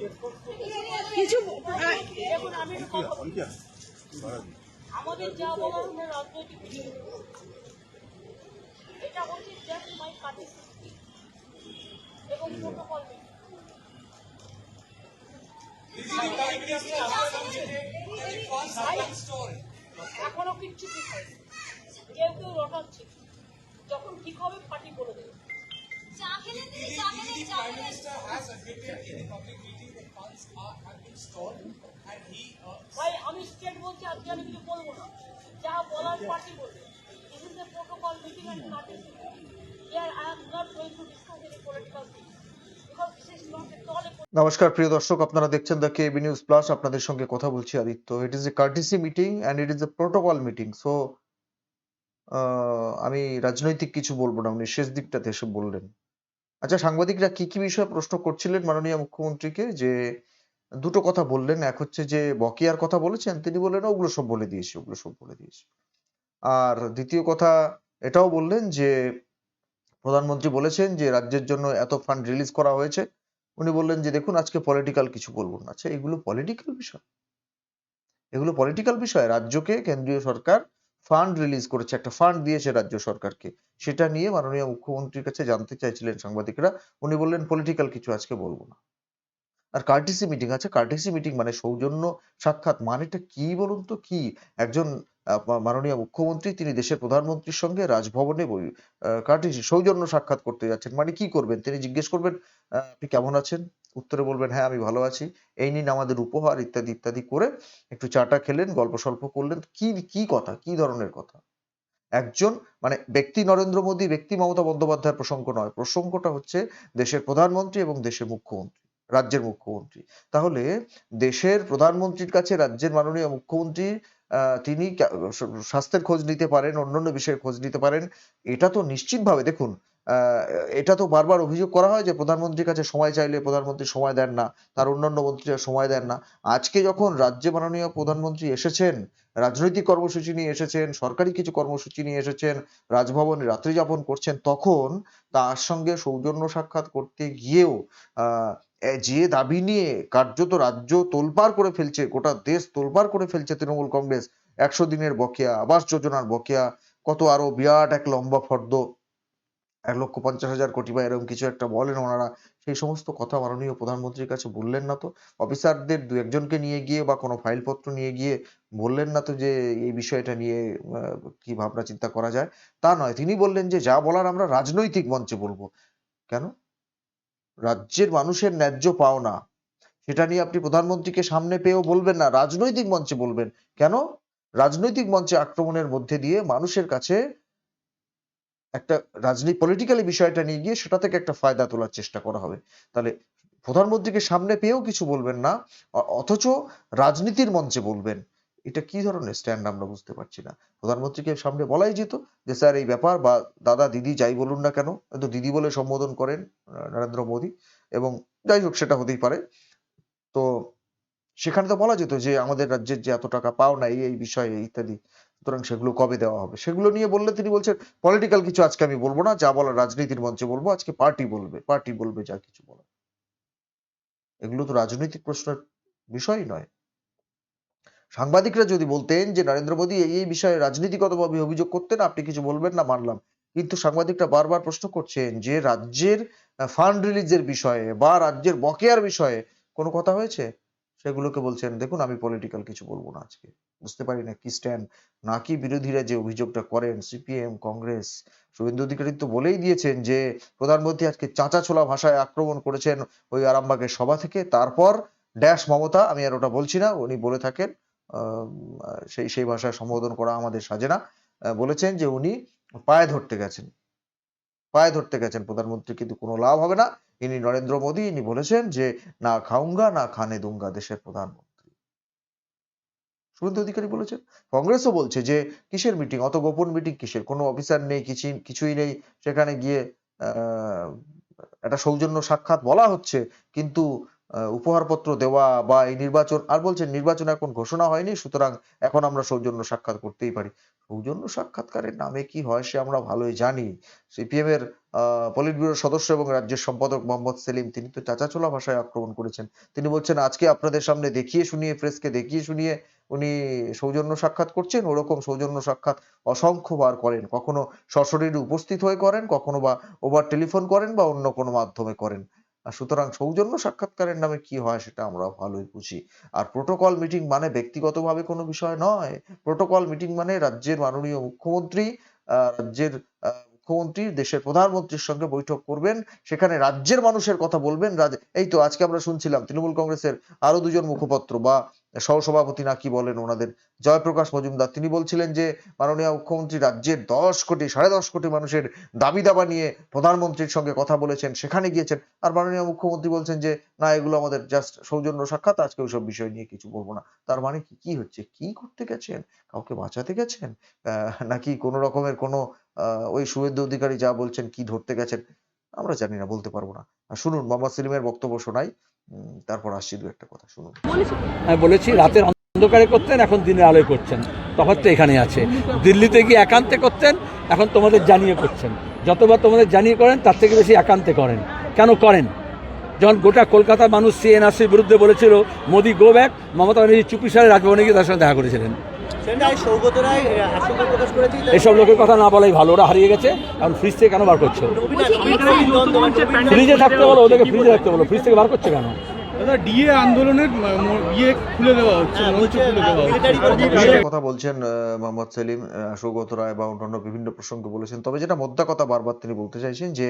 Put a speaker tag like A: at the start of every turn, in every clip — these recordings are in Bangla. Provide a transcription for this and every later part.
A: কিছু
B: আহ,
A: দেখুন আমি একটু কথা বলি। আমাদের যা আমরা রাজনৈতিক। এটা হচ্ছে জাস্ট মাই পার্টিসিপেট এবং প্রোটোকল এখনও কিচ্ছু ঠিক হয়নি কেউ কেউ রটাচ্ছে যখন ঠিক হবে পার্টি বলে দেবে
C: চা দিদি চা খেলেন চা
D: Prime
A: ভাই আমি স্টেট বলছি আজকে আমি কিছু বলব না। যা বলার পার্টি বলবে। This is the protocol meeting and participate here I am not going to discuss any political things because this is not at all a
E: নমস্কার প্রিয় দর্শক আপনারা দেখছেন দ্য কেবি নিউজ প্লাস আপনাদের সঙ্গে কথা বলছি Aditya. It is a courtesy meeting and it is a protocol meeting so আমি রাজনৈতিক কিছু বলব না। উনি শেষ দিকটাতে এসে বললেন। আচ্ছা সাংবাদিকরা কি কি বিষয়ে প্রশ্ন করছিলেন মাননীয় মুখ্যমন্ত্রীকে? যে দুটো কথা বললেন, এক হচ্ছে যে বকেয়ার কথা বলেছেন, তিনি বললেন, ওগুলো সব বলে দিয়েছি, ওগুলো সব বলে দিয়েছি। আর দ্বিতীয় কথা, এটাও বললেন যে প্রধানমন্ত্রী বলেছেন যে রাজ্যের জন্য এত ফান্ড রিলিজ করা হয়েছে। উনি বললেন যে, দেখুন, আজকে পলিটিক্যাল কিছু বলব না। আচ্ছা এগুলো পলিটিক্যাল বিষয়? এগুলো পলিটিক্যাল বিষয়? রাজ্যকে কেন্দ্রীয় সরকার ফান্ড রিলিজ করেছে, একটা ফান্ড দিয়েছে রাজ্য সরকারকে। সেটা নিয়ে মাননীয় মুখ্যমন্ত্রীর কাছে জানতে চাইছিলেন সাংবাদিকরা। উনি বললেন পলিটিক্যাল কিছু আজকে বলব না। আর কার্টিসি মিটিং আছে কার্টিসি মিটিং মানে সৌজন্য সাক্ষাৎ মানেটা কি বলুন তো? কি? একজন মাননীয় মুখ্যমন্ত্রী, তিনি দেশের প্রধানমন্ত্রীর সঙ্গে রাজভবনে কার্টিসি সৌজন্য সাক্ষাৎ করতে যাচ্ছেন। মানে কি করবেন? তিনি জিজ্ঞেস করবেন আপনি কেমন আছেন? উত্তরে বলবেন হ্যাঁ আমি ভালো আছি। এই নিন আমাদের উপহার, ইত্যাদি ইত্যাদি করে একটু চাটা খেলেন গল্প সল্প করলেন। কি কি কথা? কি ধরনের কথা? একজন মানে ব্যক্তি নরেন্দ্র মোদী, ব্যক্তি মমতা বন্দ্যোপাধ্যায়ের প্রসঙ্গ নয়। প্রসঙ্গটা হচ্ছে দেশের প্রধানমন্ত্রী এবং দেশের মুখ্যমন্ত্রী, রাজ্যের মুখ্যমন্ত্রী। তাহলে দেশের প্রধানমন্ত্রীর কাছে রাজ্যের মাননীয় মুখ্যমন্ত্রী তিনি স্বাস্থ্যের খোঁজ নিতে পারেন, অন্যান্য বিষয়ের খোঁজ নিতে পারেন। এটা তো নিশ্চিতভাবে, দেখুন এটা তো বারবার অভিযোগ করা হয় যে প্রধানমন্ত্রীর কাছে সময় চাইলে প্রধানমন্ত্রী সময় দেন না, তার অন্যান্য মন্ত্রীরা সময় দেন না। আজকে যখন রাজ্যে মাননীয় প্রধানমন্ত্রী এসেছেন রাজনৈতিক কর্মসূচি নিয়ে এসেছেন, সরকারি কিছু কর্মসূচি নিয়ে এসেছেন, রাজভবনে রাত্রি যাপন করছেন, তখন তার সঙ্গে সৌজন্য সাক্ষাৎ করতে গিয়েও যে দাবি নিয়ে কার্যত রাজ্য তোলপাড় করে ফেলছে, গোটা দেশ তোলপাড় করে ফেলছে তৃণমূল কংগ্রেস, একশো দিনের বকেয়া, আবাস যোজনার বকেয়া, কত আরও বিরাট এক লম্বা ফর্দ। এক লক্ষ পঞ্চাশ হাজার কোটি বা এরকম কিছু একটা বলেন, ওনারা সেই সমস্ত কথা মাননীয় প্রধানমন্ত্রীর কাছে বললেন না তো? অফিসারদের দু একজনকে নিয়ে গিয়ে বা কোনো ফাইলপত্র নিয়ে গিয়ে বললেন না তো যে এই বিষয়টা নিয়ে কি ভাবনা চিন্তা করা যায়? তা নয়, তিনি বললেন যে যা বলার আমরা রাজনৈতিক মঞ্চে বলব। কেন? রাজ্যের মানুষের ন্যায্য পাওনা, সেটা নিয়ে আপনি প্রধানমন্ত্রীকে সামনে পেয়েও বলবেন না, রাজনৈতিক মঞ্চে বলবেন। কেন? রাজনৈতিক মঞ্চে আক্রমণের মধ্যে দিয়ে মানুষের কাছে একটা রাজনীতি পলিটিক্যালি বিষয়টা নিয়ে গিয়ে সেটা থেকে একটা ফায়দা তোলার চেষ্টা করা হবে। তাহলে প্রধানমন্ত্রীকে সামনে পেয়েও কিছু বলবেন না অথচ রাজনীতির মঞ্চে বলবেন। এটা কি ধরনের স্ট্যান্ড আমরা বুঝতে পারছি না। প্রধানমন্ত্রীকে সামনে বলাই যেত যে, স্যার, এই ব্যাপার বা দাদা, দিদি যাই বলুন না কেন, তো দিদি বলে সম্বোধন করেন নরেন্দ্র মোদী এবং যাই হোক, সেটা হতেই পারে। তো সেখানে তো বলা যেত যে, আমাদের রাজ্যের যে এত টাকা, পাও না, এই এই বিষয়ে, ইত্যাদি। সুতরাং সেগুলো কবে দেওয়া হবে? সেগুলো নিয়ে বললে তিনি বলছেন পলিটিক্যাল কিছু আজকে আমি বলব না, যা বলার রাজনীতির মঞ্চে বলব, আজকে পার্টি বলবে পার্টি বলবে, যা কিছু বলার। এগুলো তো রাজনৈতিক প্রশ্নের বিষয় নয়। সাংবাদিকরা যদি বলতেন যে, নরেন্দ্র মোদী এই বিষয়ে রাজনীতিগতভাবে অভিযোগ করতেন, আপনি কিছু বলবেন না, মানলাম। কিন্তু সাংবাদিকরা বারবার প্রশ্ন করছেন যে, রাজ্যের ফান্ড রিলিজের বিষয়ে বা রাজ্যের বকেয়ার বিষয়ে কোনো কথা হয়েছে? সেগুলোকে বলছেন, দেখুন, আমি পলিটিক্যাল কিছু বলব না আজকে। বুঝতে পারি না কি স্ট্যান্ড নাকি বিরোধীরা যে অভিযোগটা করেন সিপিএম কংগ্রেস শুভেন্দু অধিকারী তো বলেই দিয়েছেন যে প্রধানমন্ত্রী আজকে চাঁচা ছোলা ভাষায় আক্রমণ করেছেন ওই আরামবাগের সভা থেকে। তারপর ড্যাশ মমতা, আমি আর ওটা বলছি না, উনি বলে থাকেন সেই সেই ভাষায় সম্বোধন করা আমাদের সাজে না বলেছেন যে উনি পায়ে ধরতে গেছেন। পায়ে ধরতে গেছেন প্রধানমন্ত্রী, কিন্তু কোনো লাভ হবে না। ইনি নরেন্দ্র মোদী, ইনি বলেছেন যে, না খাউঙ্গা, না খানে দুঙ্গা দেশের প্রধানমন্ত্রী। শুভেন্দু অধিকারী বলেছেন? কংগ্রেসও বলছে যে, কিসের মিটিং অত গোপন মিটিং কিসের? কোনো অফিসার নেই, কিছু, কিছুই নেই। সেখানে গিয়ে একটা সৌজন্য সাক্ষাৎ বলা হচ্ছে, কিন্তু উপহারপত্র দেওয়া বা এই নির্বাচন আর বলছেন নির্বাচন এখন ঘোষণা হয়নি, সুতরাং এখন আমরা সৌজন্য সাক্ষাৎ করতেই পারি। সৌজন্য সাক্ষাৎকারের নামে কি হয় সে আমরা ভালোই জানি। সিপিএম এর পলিট ব্যুরোর সদস্য এবং রাজ্যের সম্পাদক মোহাম্মদ সেলিম, তিনি তো চাচাচোলা ভাষায় আক্রমণ করেছেন। তিনি বলছেন, আজকে আপনাদের সামনে দেখিয়ে শুনিয়ে, প্রেসকে দেখিয়ে শুনিয়ে উনি সৌজন্য সাক্ষাৎ করছেন। ওরকম সৌজন্য সাক্ষাৎ অসংখ্যবার করেন। কখনো সশরীরে উপস্থিত হয়ে করেন, কখনো বা ওভার টেলিফোন করেন বা অন্য কোনো মাধ্যমে করেন। আর সুতরাং সৌজন্য সাক্ষাৎকারের নামে কি হয় সেটা আমরা ভালোই বুঝি। আর প্রোটোকল মিটিং মানে ব্যক্তিগতভাবে কোনো বিষয় নয়। প্রোটোকল মিটিং মানে রাজ্যের মাননীয় মুখ্যমন্ত্রী রাজ্যের মুখ্যমন্ত্রী, দেশের প্রধানমন্ত্রীর সঙ্গে বৈঠক করবেন। সেখানে রাজ্যের মানুষের কথা বলবেন। এই তো আজকে আমরা শুনছিলাম, তৃণমূল কংগ্রেসের আরও দুজন মুখপত্র বা সহসভাপতি না কি বলেন ওনাদের। জয়প্রকাশ মজুমদার, তিনি বলছিলেন যে মাননীয় মুখ্যমন্ত্রী রাজ্যের দশ কোটি, সাড়ে দশ কোটি মানুষের দাবি দাবা নিয়ে প্রধানমন্ত্রীর সঙ্গে কথা বলেছেন, সেখানে গিয়েছেন। আর মাননীয় মুখ্যমন্ত্রী বলছেন যে, না, এগুলো আমাদের জাস্ট সৌজন্য সাক্ষাৎ, আজকে ওইসব বিষয় নিয়ে কিছু বলব না। তার মানে কি কি হচ্ছে? কি করতে গেছেন? কাউকে বাঁচাতে গেছেন? নাকি কোনো রকমের কোনো ওই শুভেন্দু অধিকারী যা বলছেন কি ধরতে গেছেন? আমরা জানি না, বলতে পারব না। শুনুন, মোহাম্মদ সেলিমের বক্তব্য শোনাই। তারপর আসছি দু একটা কথা, শুনুন।
F: আমি বলেছি, রাতের অন্ধকারে করতেন, এখন দিনের আলোয় করছেন। তো এখানে আছে। দিল্লিতে গিয়ে একান্তে করতেন, এখন তোমাদের জানিয়ে করছেন। যতবার তোমাদের জানিয়ে করেন, তার থেকে বেশি একান্তে করেন। কেন করেন? যখন গোটা কলকাতা মানুষ সিএনআরসির বিরুদ্ধে বলেছিল, মোদি গো ব্যাক মমতা ব্যানার্জি চুপি সারে রাজভবনে গিয়ে তার সঙ্গে দেখা করেছিলেন। এসব লোকের কথা না বলাই ভালো ওরা হারিয়ে গেছে এখন ফ্রিজ থেকে কেন বার করছে? ফ্রিজে থাকতে বলো ওদেরকে ফ্রিজে রাখতে বলো ফ্রিজ থেকে বার করছে কেন?
G: দাদা ডিএ আন্দোলনের ইয়ে খুলে দেওয়া হচ্ছে
H: হ্যাঁ,
G: মঞ্চ খুলে দেওয়া হচ্ছে।
H: military কর্মীদের
E: একটা কথা বলছেন মোহাম্মদ সেলিম আহ, সৌগত রায় বা অন্যান্য বিভিন্ন প্রসঙ্গে বলেছেন তবে যেটা মোদ্দা কথা বারবার তিনি বলতে চাইছেন যে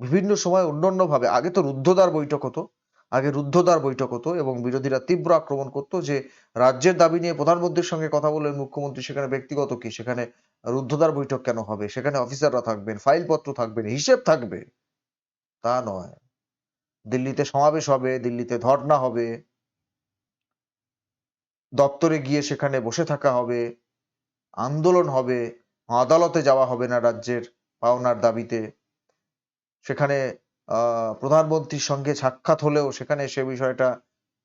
E: বিভিন্ন সময় অন্যান্য ভাবে আগে তো রুদ্ধদ্বার বৈঠক হতো আগে রুদ্ধদ্বার বৈঠক হতো এবং বিরোধীরা তীব্র আক্রমণ করতো যে রাজ্যের দাবি নিয়ে প্রধানমন্ত্রীর সঙ্গে কথা বললেন মুখ্যমন্ত্রী, সেখানে ব্যক্তিগত কি? সেখানে রুদ্ধদ্বার বৈঠক কেন হবে? সেখানে অফিসাররা থাকবেন, ফাইলপত্র থাকবেন, হিসেব থাকবে। তা নয়। দিল্লিতে সমাবেশ হবে, দিল্লিতে ধর্ণা হবে। দপ্তরে গিয়ে সেখানে বসে থাকা হবে। আন্দোলন হবে। আদালতে যাওয়া হবে না রাজ্যের পাওনার দাবিতে। সেখানে প্রধানমন্ত্রীর সঙ্গে সাক্ষাৎ হলেও সেখানে সে বিষয়টা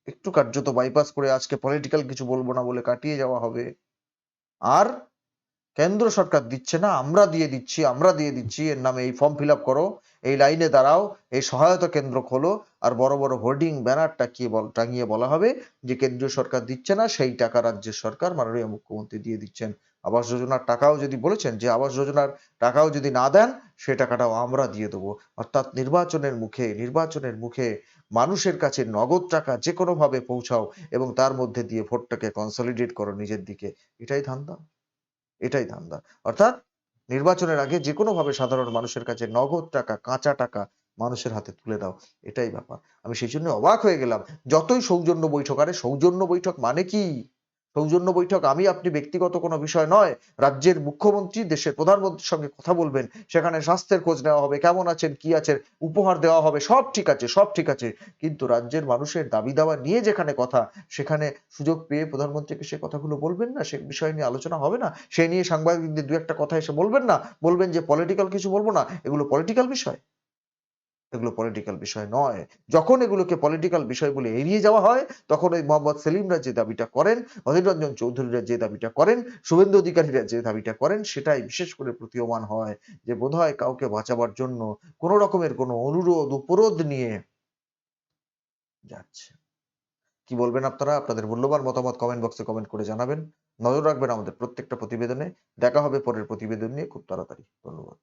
E: একটু কার্যত বাইপাস করে আজকে পলিটিক্যাল কিছু বলব না বলে কাটিয়ে যাওয়া হবে। আর কেন্দ্র সরকার দিচ্ছে না, আমরা দিয়ে দিচ্ছি, আমরা দিয়ে দিচ্ছি, এর নামে এই ফর্ম ফিল করো, এই লাইনে দাঁড়াও, এই সহায়তা কেন্দ্র খোলো, আর বড় বড় হোর্ডিং ব্যানার টাকিয়ে বল, টাঙিয়ে বলা হবে যে কেন্দ্রীয় সরকার দিচ্ছে না, সেই টাকা রাজ্যের সরকার মাননীয় মুখ্যমন্ত্রী দিয়ে দিচ্ছেন। আবাস যোজনার টাকাও যদি বলেছেন যে আবাস যোজনার টাকাও যদি না দেন, সে টাকাটাও আমরা দিয়ে দেবো। অর্থাৎ নির্বাচনের মুখে নির্বাচনের মুখে মানুষের কাছে নগদ টাকা যে কোনো ভাবে পৌঁছাও এবং তার মধ্যে দিয়ে ভোটটাকে কনসলিডেট করো নিজের দিকে। এটাই ধান্দা। এটাই ধান্দা। অর্থাৎ নির্বাচনের আগে যে কোনোভাবে সাধারণ মানুষের কাছে নগদ টাকা, কাঁচা টাকা মানুষের হাতে তুলে দাও, এটাই ব্যাপার। আমি সেই জন্য অবাক হয়ে গেলাম, যতই সৌজন্য বৈঠক, আরে সৌজন্য বৈঠক মানে কি? সৌজন্য বৈঠক। আমি আপনি ব্যক্তিগত কোনো বিষয় নয়, রাজ্যের মুখ্যমন্ত্রী, দেশের প্রধানমন্ত্রীর সঙ্গে কথা বলবেন। সেখানে স্বাস্থ্যের খোঁজ নেওয়া হবে, কেমন আছেন, কি আছেন, উপহার দেওয়া হবে, সব ঠিক আছে, সব ঠিক আছে। কিন্তু রাজ্যের মানুষের দাবি দাওয়া নিয়ে যেখানে কথা, সেখানে সুযোগ পেয়ে প্রধানমন্ত্রীকে সে কথাগুলো বলবেন না, সে বিষয় নিয়ে আলোচনা হবে না। সে নিয়ে সাংবাদিকদের দু একটা কথা এসে বলবেন না, বলবেন যে পলিটিক্যাল কিছু বলব না, এগুলো পলিটিক্যাল বিষয়। এগুলো পলিটিক্যাল বিষয় নয়। যখন এগুলোকে পলিটিক্যাল বিষয় বলে এড়িয়ে যাওয়া হয়, তখন ওই মোহাম্মদ সেলিমরা যে দাবিটা করেন অধীর রঞ্জন চৌধুরীরা যে দাবিটা করেন, শুভেন্দু অধিকারীরা যে দাবিটা করেন, সেটাই বিশেষ করে প্রতীয়মান হয় যে বোধহয় কাউকে বাঁচাবার জন্য কোনো রকমের কোনো অনুরোধ, উপরোধ নিয়ে যাচ্ছে। কি বলবেন আপনারা? আপনাদের মূল্যবান মতামত কমেন্ট বক্সে কমেন্ট করে জানাবেন। নজর রাখবেন আমাদের প্রত্যেকটা প্রতিবেদনে। দেখা হবে পরের প্রতিবেদন নিয়ে। খুব তাড়াতাড়ি। ধন্যবাদ।